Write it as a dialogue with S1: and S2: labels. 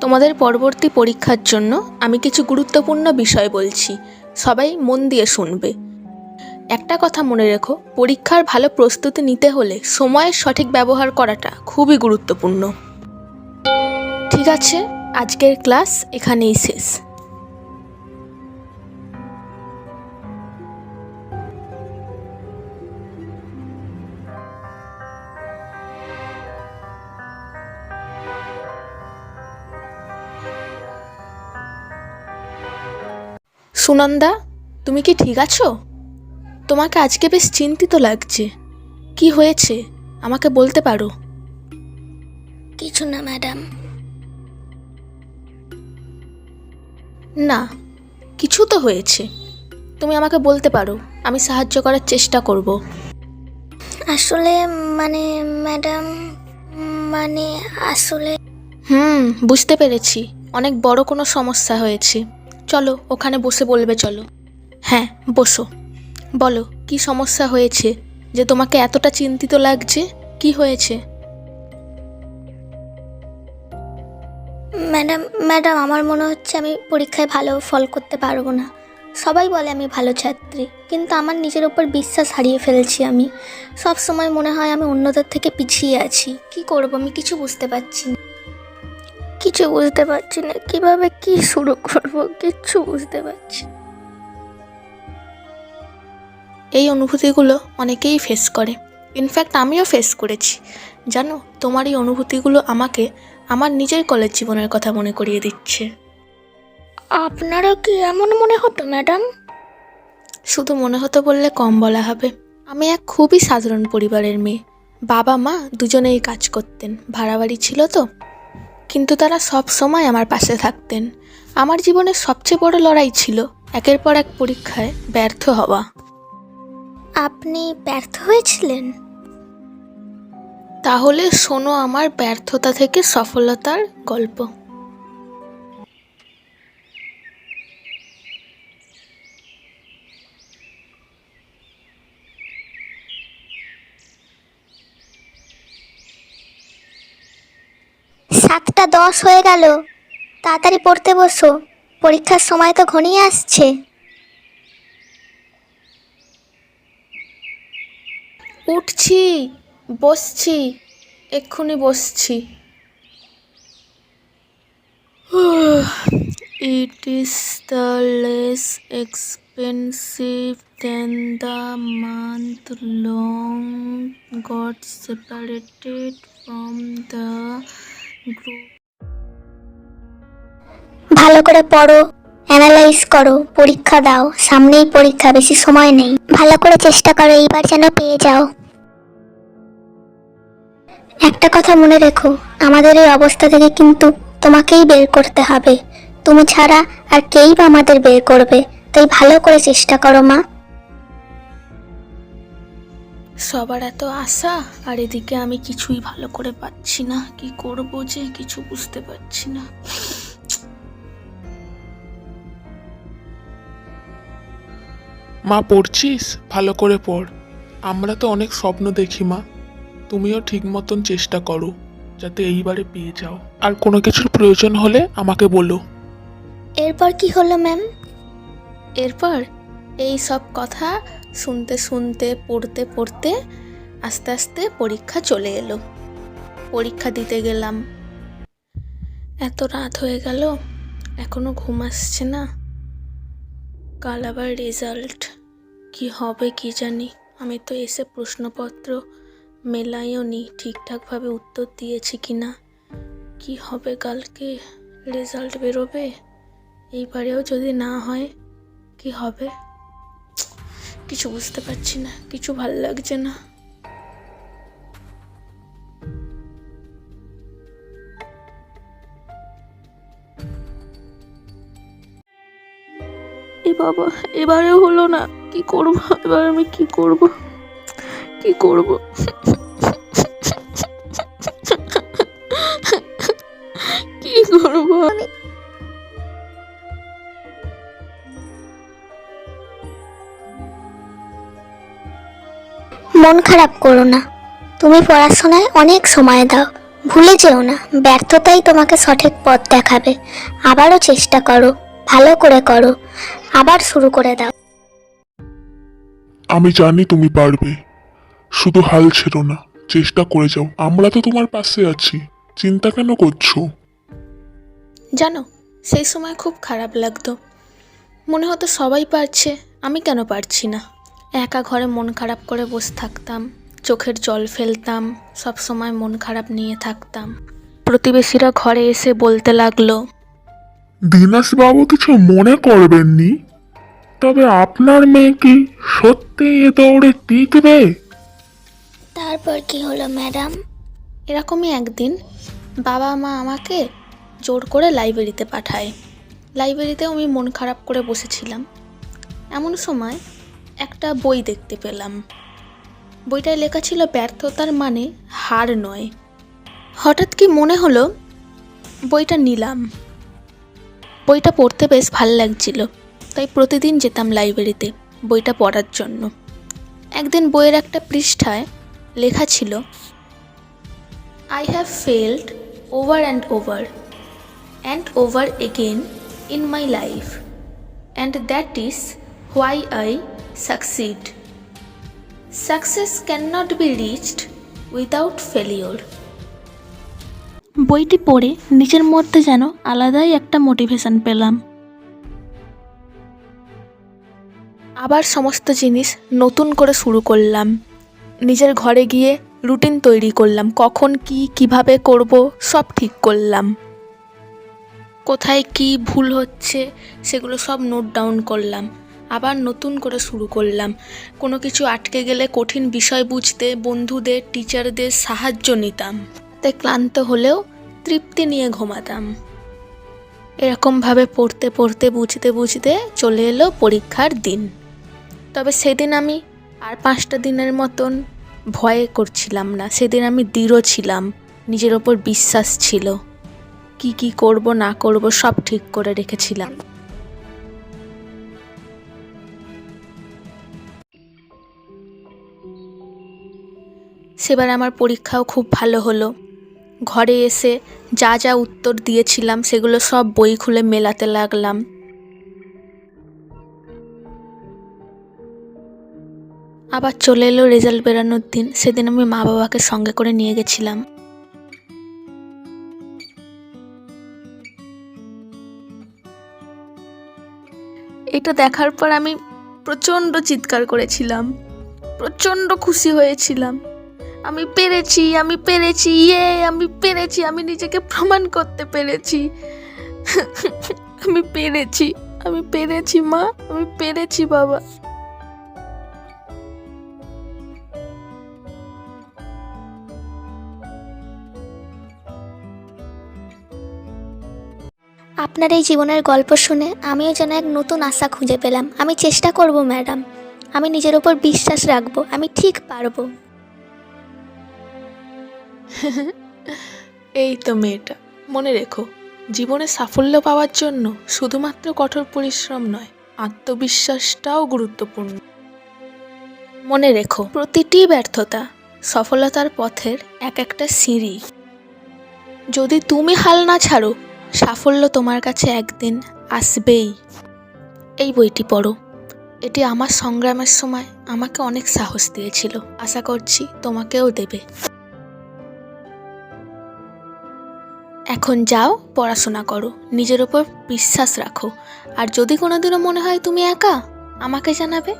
S1: তোমাদের পরবর্তী পরীক্ষার জন্য আমি কিছু গুরুত্বপূর্ণ বিষয় বলছি। সবাই মন দিয়ে শুনবে। একটা কথা মনে রেখো, পরীক্ষার ভালো প্রস্তুতি নিতে হলে সময়ের সঠিক ব্যবহার করাটা খুবই গুরুত্বপূর্ণ। ঠিক আছে, আজকের ক্লাস এখানেই শেষ। সুনন্দা তুমি কি ঠিক আছো? তোমাকে আজকে বেশ চিন্তিত লাগছে। কি হয়েছে? আমাকে বলতে পারো।
S2: কিছু না ম্যাডাম।
S1: না কিছু তো হয়েছে। তুমি আমাকে বলতে পারো আমি সাহায্য করার চেষ্টা করব।
S2: আসলে মানে ম্যাডাম মানে আসলে
S1: হুম বুঝতে পেরেছি। অনেক বড় কোনো সমস্যা হয়েছে। চলো, ওখানে বসে বলবে চলো। হ্যাঁ বসো। বলো, কি সমস্যা হয়েছে? যে তোমাকে এতটা চিন্তিত লাগছে, কি হয়েছে?
S2: ম্যাডাম ম্যাডাম, আমার মনে হচ্ছে আমি পরীক্ষায় ভালো ফল করতে পারব না। সবাই বলে আমি ভালো ছাত্রী, কিন্তু আমার নিজের উপর বিশ্বাস হারিয়ে ফেলছি আমি। সব সময় মনে হয় আমি অন্যদের থেকে পিছিয়ে আছি। কি করব, আমি কিছু বুঝতে পারছি না। কিছু বুঝতে পারছি না। কীভাবে কি শুরু করব কিচ্ছু বুঝতে পারছি
S1: এই অনুভূতিগুলো অনেকেই ফেস করে। ইনফ্যাক্ট আমিও ফেস করেছি। জানো তোমার এই অনুভূতিগুলো আমাকে আমার নিজের কলেজ জীবনের কথা মনে করিয়ে দিচ্ছে।
S2: আপনারও কি এমন মনে হতো ম্যাডাম?
S1: শুধু মনে হতো বললে কম বলা হবে। আমি এক খুবই সাধারণ পরিবারের মেয়ে। বাবা মা দুজনেই কাজ করতেন। ভাড়া বাড়ি ছিল তো। কিন্তু তারা সব সময় আমার পাশে থাকতেন। আমার জীবনের সবচেয়ে বড় লড়াই ছিল একের পর এক পরীক্ষায় ব্যর্থ হওয়া।
S2: আপনি ব্যর্থ হয়েছিলেন?
S1: তাহলে শোনো আমার ব্যর্থতা থেকে সফলতার গল্প।
S2: সাতটা দশ হয়ে গেল। তাড়াতাড়ি পড়তে বসো। পরীক্ষার সময় তো ঘনিয়ে আসছে।
S1: উঠছি, বসছি, এক্ষুনি বসছি। It is the less expensive than the month long got separated from the
S2: ভালো করে পড়ো অ্যানালাইজ করো, পরীক্ষা দাও, সামনেই পরীক্ষা, বেশি সময় নেই। ভালো করে চেষ্টা করো, এইবার যেন পেয়ে যাও। একটা কথা মনে রেখো, আমাদের এই অবস্থা থেকে কিন্তু তোমাকেই বের করতে হবে। তুমি ছাড়া আর কেই বা আমাদের বের করবে, তাই ভালো করে চেষ্টা করো মা।
S1: সবার এত আশা আর এদিকে আমি কিছুই ভালো করে পাচ্ছি না। কি করব যে কিছু বুঝতে পারছি না।
S3: মা পড়ছিস? ভালো করে পড়। আমরা তো অনেক স্বপ্ন দেখি মা। তুমিও ঠিক মতন চেষ্টা করো যাতে এইবারে পেয়ে যাও। আর কোনো কিছুর প্রয়োজন হলে আমাকে বলো।
S2: এরপর কি হলো ম্যাম?
S1: এরপর এই সব কথা শুনতে শুনতে, পড়তে পড়তে আস্তে আস্তে পরীক্ষা চলে এলো। পরীক্ষা দিতে গেলাম। এত রাত হয়ে গেল, এখনও ঘুম আসছে না। কাল আবার রেজাল্ট কি হবে কি জানি? আমি তো এসে প্রশ্নপত্র মেলাইও নি, ঠিকঠাকভাবে উত্তর দিয়েছি কি না? কি হবে কালকে? রেজাল্ট বেরোবে? এইবারেও যদি না হয়, কি হবে? কিছু বুঝতে পারছি না, কিছু ভালো লাগছে না। এ বাবা এবারে হলো না। কি করব? এবার আমি কি করব? কি করব?
S2: মন খারাপ করো না। তুমি পড়াশোনায় অনেক সময় দাও। ভুলে যেও না। ব্যর্থতাই তোমাকে সঠিক পথ দেখাবে। আবারও চেষ্টা করো। ভালো করে করো। আবার শুরু করে দাও।
S3: আমি জানি তুমি পারবে। শুধু হাল ছেড়ো না। চেষ্টা করে যাও। আমরা তো তোমার পাশে আছি। চিন্তা কেন করছ?
S1: জানো সেই সময় খুব খারাপ লাগতো। মনে হতো সবাই পারছে। আমি কেন পারছি না? একা ঘরে মন খারাপ করে বসে থাকতাম চোখের জল ফেলতাম সব সময় মন খারাপ নিয়ে থাকতাম। প্রতিবেশীরা ঘরে এসে বলতে লাগল
S3: দীনেশবাবু কিছু মনে করবেননি তবে আপনার মেয়ে কি সত্যি এ দৌড়ে টিকবে?
S2: তারপর কি হলো ম্যাডাম?
S1: এরকমই একদিন বাবা মা আমাকে জোর করে লাইব্রেরিতে পাঠায়। লাইব্রেরিতে আমি মন খারাপ করে বসেছিলাম। এমন সময় একটা বই দেখতে পেলাম। বইটায় লেখা ছিল, ব্যর্থতার মানে হার নয়। হঠাৎ কি মনে হলো? বইটা নিলাম। বইটা পড়তে বেশ ভালো লাগছিল, তাই প্রতিদিন যেতাম লাইব্রেরিতে বইটা পড়ার জন্য। একদিন বইয়ের একটা পৃষ্ঠায় লেখা ছিল I have failed over and over and over again in my life and that is why I succeed. Success cannot be reached without failure. বইটি পড়ে নিজের মধ্যে যেন আলাদাই একটা মোটিভেশন পেলাম। আবার সমস্ত জিনিস নতুন করে শুরু করলাম। নিজের ঘরে গিয়ে রুটিন তৈরি করলাম। কখন কি কীভাবে করব সব ঠিক করলাম। কোথায় কি ভুল হচ্ছে সেগুলো সব নোট ডাউন করলাম। আবার নতুন করে শুরু করলাম। কোনো কিছু আটকে গেলে কঠিন বিষয় বুঝতে বন্ধুদের টিচারদের সাহায্য নিতাম। তাই ক্লান্ত হলেও তৃপ্তি নিয়ে ঘুমাতাম। এরকমভাবে পড়তে পড়তে, বুঝতে বুঝতে চলে এলো পরীক্ষার দিন। তবে সেদিন আমি আর পাঁচটা দিনের মতন ভয়ে করছিলাম না। সেদিন আমি দৃঢ় ছিলাম। নিজের ওপর বিশ্বাস ছিল। কি কি করব, না করব সব ঠিক করে রেখেছিলাম। সেবার আমার পরীক্ষাও খুব ভালো হলো। ঘরে এসে যা যা উত্তর দিয়েছিলাম সেগুলো সব বই খুলে মেলাতে লাগলাম। আবার চলে এলো রেজাল্ট বেরানোর দিন। সেদিন আমি মা বাবাকে সঙ্গে করে নিয়ে গেছিলাম। এটা দেখার পর আমি প্রচণ্ড চিৎকার করেছিলাম। প্রচণ্ড খুশি হয়েছিলাম। আমি পেরেছি আমি পেরেছি ইয়ে আমি পেরেছি, আমি নিজেকে প্রমাণ করতে পেরেছি। আমি পেরেছি আমি পেরেছি, মা, আমি পেরেছি, বাবা।
S2: আপনার এই জীবনের গল্প শুনে আমিও যেন এক নতুন আশা খুঁজে পেলাম। আমি চেষ্টা করব, ম্যাডাম। আমি নিজের ওপর বিশ্বাস রাখব, আমি ঠিক পারব।
S1: এই তো মেয়েটা, মনে রেখো, জীবনে সাফল্য পাওয়ার জন্য শুধুমাত্র কঠোর পরিশ্রম নয়, আত্মবিশ্বাসটাও গুরুত্বপূর্ণ। মনে রেখো, প্রতিটি ব্যর্থতা সফলতার পথের এক একটা সিঁড়ি। যদি তুমি হাল না ছাড়ো, সাফল্য তোমার কাছে একদিন আসবেই। এই বইটি পড়ো। এটি আমার সংগ্রামের সময় আমাকে অনেক সাহস দিয়েছিল। আশা করছি তোমাকেও দেবে। এখন যাও, পড়াশোনা করো। নিজের ওপর বিশ্বাস রাখো। আর যদি কোনোদিনও মনে হয় তুমি একা, আমাকে জানাবে।